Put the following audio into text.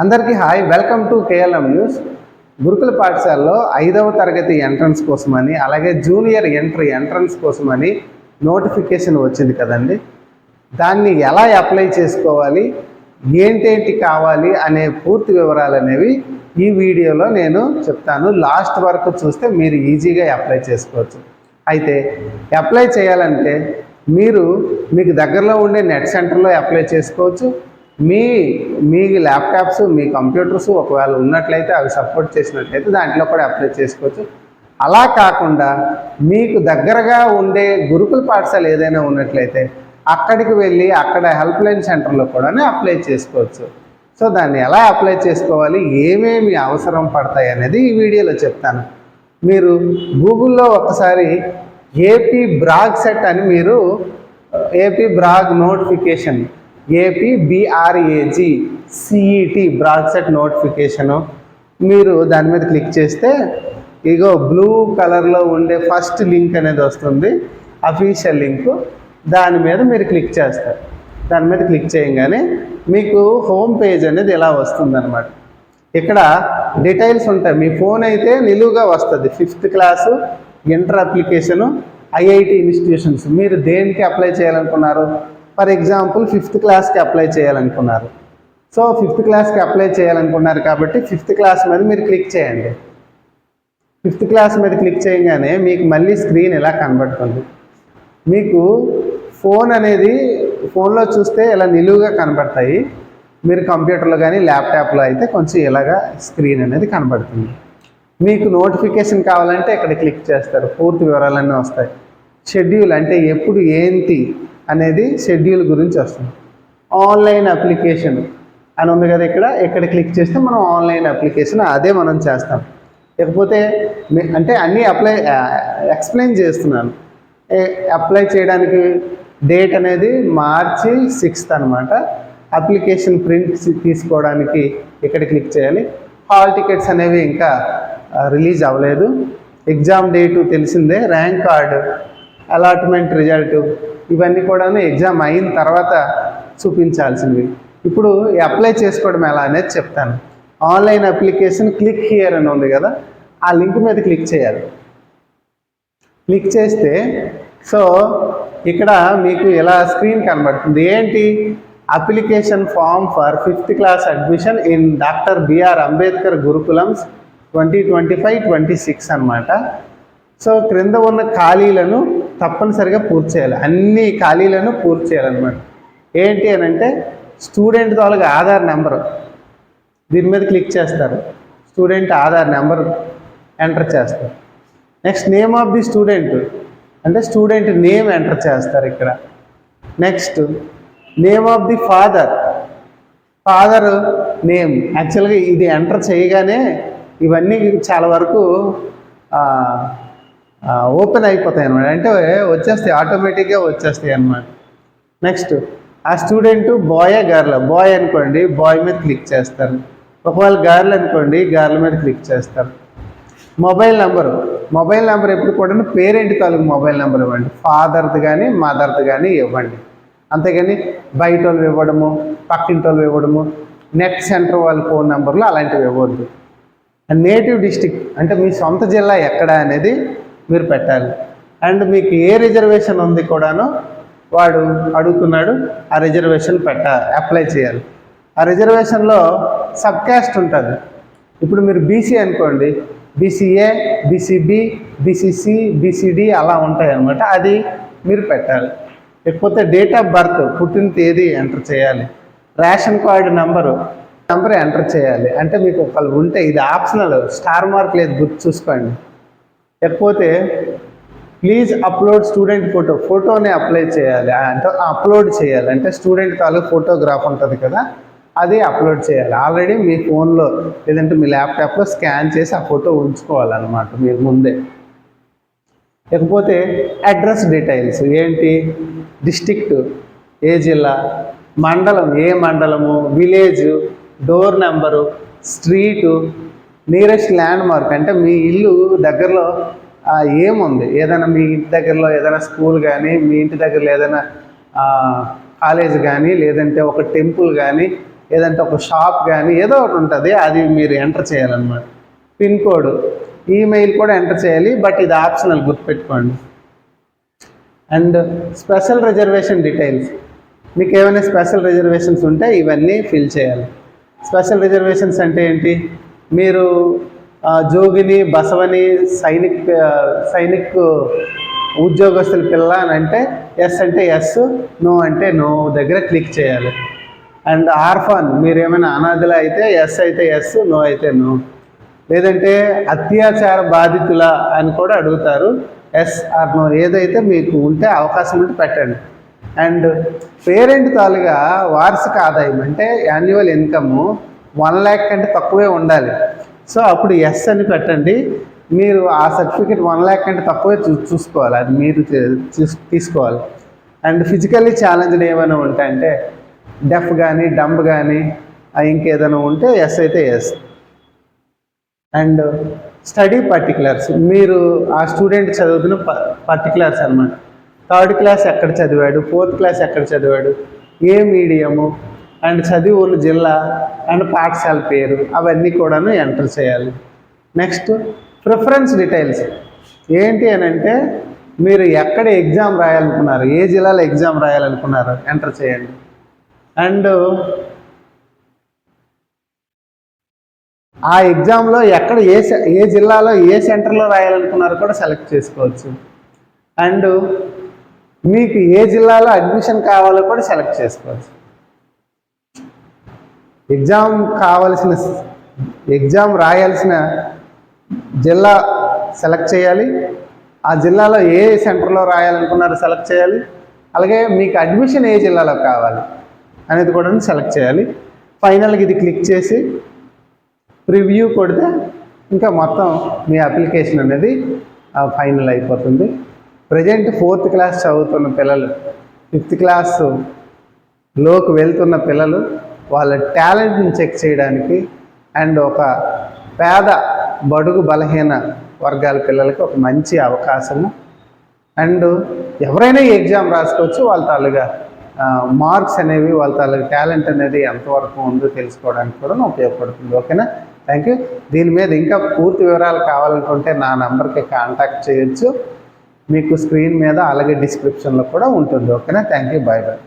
అందరికీ hi. Welcome to KLM news. గురుకుల పాఠశాలలో ఐదవ తరగతి ఎంట్రన్స్ కోసమని అలాగే జూనియర్ ఎంట్రీ ఎంట్రన్స్ కోసమని నోటిఫికేషన్ వచ్చింది కదండి. దాన్ని ఎలా అప్లై చేసుకోవాలి ఏంటేంటి కావాలి అనే పూర్తి వివరాలు అనేవి ఈ వీడియోలో నేను చెప్తాను. లాస్ట్ వరకు చూస్తే మీరు ఈజీగా అప్లై చేసుకోవచ్చు. అయితే అప్లై చేయాలంటే మీరు మీకు దగ్గరలో ఉండే నెట్ సెంటర్లో అప్లై చేసుకోవచ్చు. మీ మీ ల్యాప్టాప్స్ మీ కంప్యూటర్స్ ఒకవేళ ఉన్నట్లయితే అవి సపోర్ట్ చేసినట్లయితే దాంట్లో కూడా అప్లై చేసుకోవచ్చు. అలా కాకుండా మీకు దగ్గరగా ఉండే గురుకుల పాఠశాల ఏదైనా ఉన్నట్లయితే అక్కడికి వెళ్ళి అక్కడ హెల్ప్ లైన్ సెంటర్లో కూడా అప్లై చేసుకోవచ్చు. సో దాన్ని ఎలా అప్లై చేసుకోవాలి? ఏమేమి అవసరం పడతాయి అనేది ఈ వీడియోలో చెప్తాను. మీరు గూగుల్లో ఒకసారి ఏపీ బ్రాగ్ సెట్ అని మీరు AP BRAG notification AP BRAG CET బ్రాడ్సెట్ notification మీరు దాని మీద క్లిక్ చేస్తే ఇగో బ్లూ కలర్లో ఉండే ఫస్ట్ లింక్ అనేది వస్తుంది అఫీషియల్ లింక్ దాని మీద మీరు క్లిక్ చేస్తారు. దాని మీద క్లిక్ చేయగానే మీకు హోమ్ పేజ్ అనేది ఇలా వస్తుందన్నమాట. ఇక్కడ డీటెయిల్స్ ఉంటాయి. మీ ఫోన్ అయితే నిలువుగా వస్తుంది. Fifth class inter application IIT institutions మీరు దేనికి అప్లై చేయాలనుకున్నారు? ఫర్ ఎగ్జాంపుల్ ఫిఫ్త్ క్లాస్కి అప్లై చేయాలనుకున్నారు. సో ఫిఫ్త్ క్లాస్కి అప్లై చేయాలనుకున్నారు కాబట్టి ఫిఫ్త్ క్లాస్ మీద మీరు క్లిక్ చేయండి. ఫిఫ్త్ క్లాస్ మీద క్లిక్ చేయగానే మీకు మళ్ళీ స్క్రీన్ ఇలా కనబడుతుంది? మీకు ఫోన్ అనేది ఫోన్లో చూస్తే ఇలా నిలువుగా కనబడతాయి. మీరు కంప్యూటర్లో కానీ ల్యాప్టాప్లో అయితే కొంచెం ఇలాగా స్క్రీన్ అనేది కనబడుతుంది. మీకు నోటిఫికేషన్ కావాలంటే ఇక్కడ క్లిక్ చేస్తారు. పూర్తి వివరాలన్నీ వస్తాయి. షెడ్యూల్ అంటే ఎప్పుడు ఏంటి అనేది షెడ్యూల్ గురించి వస్తుంది. ఆన్లైన్ అప్లికేషన్ అని ఉంది కదా ఇక్కడ ఇక్కడ క్లిక్ చేస్తే మనం ఆన్లైన్ అప్లికేషన్ అదే మనం చేస్తాం. లేకపోతే అంటే అన్నీ అప్లై ఎక్స్ప్లెయిన్ చేస్తున్నాను. అప్లై చేయడానికి డేట్ అనేది మార్చి సిక్స్త్ అనమాట అప్లికేషన్ ప్రింట్ తీసుకోవడానికి ఇక్కడ క్లిక్ చేయాలి. హాల్ టికెట్స్ అనేవి ఇంకా రిలీజ్ అవ్వలేదు. ఎగ్జామ్ డేటు తెలిసిందే. ర్యాంక్ కార్డు అలాట్మెంట్ రిజల్ట్ ఇవన్నీ కూడా ఎగ్జామ్ అయిన తర్వాత చూపించాల్సింది. ఇప్పుడు అప్లై చేసుకోవడం ఎలా అనేది చెప్తాను. ఆన్లైన్ అప్లికేషన్ క్లిక్ హియర్ అని ఉంది కదా ఆ లింక్ మీద క్లిక్ చేయాలి. క్లిక్ చేస్తే సో ఇక్కడ మీకు ఇలా స్క్రీన్ కనబడుతుంది. ఏంటి? Application form for fifth class admission in doctor BR Ambedkar గురుకులమ్స్ twenty twenty five twenty six అనమాట సో క్రింద ఉన్న ఖాళీలను తప్పనిసరిగా పూర్తి చేయాలి. అన్ని ఖాళీలను పూర్తి చేయాలన్నమాట. ఏంటి అని అంటే స్టూడెంట్ తాలూకా ఆధార్ నెంబరు. దీని మీద క్లిక్ చేస్తారు. స్టూడెంట్ ఆధార్ నెంబర్ ఎంటర్ చేస్తారు. Next name of the student అంటే స్టూడెంట్ నేమ్ ఎంటర్ చేస్తారు ఇక్కడ. Next name of the father father name. యాక్చువల్గా ఇది ఎంటర్ చేయగానే ఇవన్నీ చాలా వరకు ఓపెన్ అయిపోతాయి అనమాట అంటే వచ్చేస్తాయి ఆటోమేటిక్గా వచ్చేస్తాయి అనమాట నెక్స్ట్ ఆ స్టూడెంట్ బాయ్ గర్ల్ బాయ్ అనుకోండి బాయ్ మీద క్లిక్ చేస్తారు. ఒకవేళ గర్ల్ అనుకోండి గర్ల్ మీద క్లిక్ చేస్తారు. మొబైల్ నెంబరు మొబైల్ నెంబర్ ఎప్పుడు కూడా పేరెంట్ తాలూకు మొబైల్ నెంబర్ ఇవ్వండి. ఫాదర్ది కానీ మదర్ది కానీ ఇవ్వండి. అంతేగాని బయట వాళ్ళు ఇవ్వడము పక్కింటి వాళ్ళు ఇవ్వడము నెట్ సెంటర్ వాళ్ళ ఫోన్ నెంబర్లు అలాంటివి ఇవ్వద్దు. నేటివ్ డిస్టిక్ అంటే మీ సొంత జిల్లా ఎక్కడ అనేది మీరు పెట్టాలి. అండ్ మీకు ఏ రిజర్వేషన్ ఉంది కూడాను వాడు అడుగుతున్నాడు ఆ రిజర్వేషన్ పెట్ట అప్లై చేయాలి. ఆ రిజర్వేషన్లో సబ్ క్యాస్ట్ ఉంటుంది. ఇప్పుడు మీరు బీసీ అనుకోండి బీసీఏ బీసీబీ బీసీసీ బీసీడి అలా ఉంటాయి అనమాట అది మీరు పెట్టాలి. లేకపోతే డేట్ ఆఫ్ బర్త్ పుట్టిన తేదీ ఎంటర్ చేయాలి. Ration card number number enter చేయాలి. అంటే మీకు ఒకళ్ళు ఉంటే ఇది ఆప్షనల్ స్టార్ మార్క్ లేదు గుర్తు చూసుకోండి. లేకపోతే ప్లీజ్ అప్లోడ్ స్టూడెంట్ ఫోటో ఫోటోని అప్లై చేయాలి. అంటే అప్లోడ్ చేయాలి. అంటే స్టూడెంట్ తాలూకు ఫోటోగ్రాఫ్ ఉంటుంది కదా అది అప్లోడ్ చేయాలి. ఆల్రెడీ మీ ఫోన్లో లేదంటే మీ ల్యాప్టాప్లో స్కాన్ చేసి ఆ ఫోటో ఉంచుకోవాలన్నమాట మీరు ముందే. లేకపోతే అడ్రస్ డీటెయిల్స్ ఏంటి? డిస్టిక్ట్ ఏ జిల్లా మండలం ఏ మండలము? Village door number street nearest landmark అంటే మీ ఇల్లు దగ్గరలో ఏముంది? ఏదైనా మీ ఇంటి దగ్గరలో ఏదైనా స్కూల్ కానీ మీ ఇంటి దగ్గరలో ఏదైనా కాలేజ్ కానీ లేదంటే ఒక టెంపుల్ కానీ లేదంటే ఒక షాప్ కానీ ఏదో ఒకటి ఉంటుంది అది మీరు ఎంటర్ చేయాలన్నమాట. పిన్ కోడ్ ఈమెయిల్ కూడా ఎంటర్ చేయాలి బట్ ఇది ఆప్షనల్ గుర్తుపెట్టుకోండి. And special reservation details. మీకు ఏమైనా స్పెషల్ రిజర్వేషన్స్ ఉంటే ఇవన్నీ ఫిల్ చేయాలి. స్పెషల్ రిజర్వేషన్స్ అంటే ఏంటి? మీరు జోగిని బసవని సైనిక్ సైనిక్ ఉద్యోగస్తుల పిల్ల అని అంటే ఎస్ అంటే ఎస్ నో అంటే నో దగ్గర క్లిక్ చేయాలి. అండ్ ఆర్ఫాన్ మీరు ఏమైనా అయితే ఎస్ అయితే ఎస్ నో అయితే నో. లేదంటే అత్యాచార బాధితుల అని కూడా అడుగుతారు. ఎస్ ఆర్ నో ఏదైతే మీకు ఉంటే అవకాశం ఉంటే పెట్టండి. అండ్ పేరెంట్ తాలుగా వార్షిక ఆదాయం అంటే యాన్యువల్ ఇన్కమ్ వన్ ల్యాక్ కంటే తక్కువే ఉండాలి. సో అప్పుడు ఎస్ అని పెట్టండి. మీరు ఆ సర్టిఫికేట్ వన్ ల్యాక్ కంటే తక్కువే చూ చూసుకోవాలి. అది మీరు తీసుకోవాలి. అండ్ ఫిజికల్లీ ఛాలెంజ్డ్ ఏమైనా ఉంటాయంటే డెఫ్ కానీ డంబ్ కానీ ఇంకేదైనా ఉంటే ఎస్ అయితే ఎస్. అండ్ స్టడీ పర్టికులర్స్ మీరు ఆ స్టూడెంట్ చదువుతున్న పర్టికులర్స్ అనమాట థర్డ్ క్లాస్ ఎక్కడ చదివాడు? ఫోర్త్ క్లాస్ ఎక్కడ చదివాడు? ఏ మీడియము? అండ్ చదివి ఉన్న జిల్లా అండ్ పాఠశాల పేరు అవన్నీ కూడాను ఎంటర్ చేయాలి. నెక్స్ట్ ప్రిఫరెన్స్ డీటెయిల్స్ ఏంటి అని అంటే మీరు ఎక్కడ ఎగ్జామ్ రాయాలనుకున్నారు ఏ జిల్లాలో ఎగ్జామ్ రాయాలనుకున్నారు ఎంటర్ చేయండి. అండ్ ఆ ఎగ్జామ్లో ఎక్కడ ఏ ఏ జిల్లాలో ఏ సెంటర్లో రాయాలనుకున్నారో కూడా సెలెక్ట్ చేసుకోవచ్చు. అండ్ మీకు ఏ జిల్లాలో అడ్మిషన్ కావాలో కూడా సెలెక్ట్ చేసుకోవచ్చు. ఎగ్జామ్ కావలసిన ఎగ్జామ్ రాయాల్సిన జిల్లా సెలెక్ట్ చేయాలి. ఆ జిల్లాలో ఏ సెంటర్లో రాయాలనుకున్నారో సెలెక్ట్ చేయాలి. అలాగే మీకు అడ్మిషన్ ఏ జిల్లాలో కావాలి అనేది కూడా సెలెక్ట్ చేయాలి. ఫైనల్గా ఇది క్లిక్ చేసి ప్రివ్యూ కొడితే ఇంకా మొత్తం మీ అప్లికేషన్ అనేది ఫైనల్ అయిపోతుంది. ప్రజెంట్ ఫోర్త్ క్లాస్ చదువుతున్న పిల్లలు ఫిఫ్త్ క్లాస్లోకి వెళ్తున్న పిల్లలు వాళ్ళ టాలెంట్ని చెక్ చేయడానికి అండ్ ఒక పేద బడుగు బలహీన వర్గాల పిల్లలకి ఒక మంచి అవకాశము. అండ్ ఎవరైనా ఎగ్జామ్ రాసుకోవచ్చు వాళ్ళ తాలూగా మార్క్స్ అనేవి వాళ్ళ తాలూగా టాలెంట్ అనేది ఎంతవరకు ఉందో తెలుసుకోవడానికి కూడా ఉపయోగపడుతుంది. ఓకేనా? Thank you. దీని మీద ఇంకా పూర్తి వివరాలు కావాలనుకుంటే నా నంబర్కి కాంటాక్ట్ చేయొచ్చు. మీకు స్క్రీన్ మీద అలాగే డిస్క్రిప్షన్లో కూడా ఉంటుంది. ఓకేనా? Thank you. Bye bye.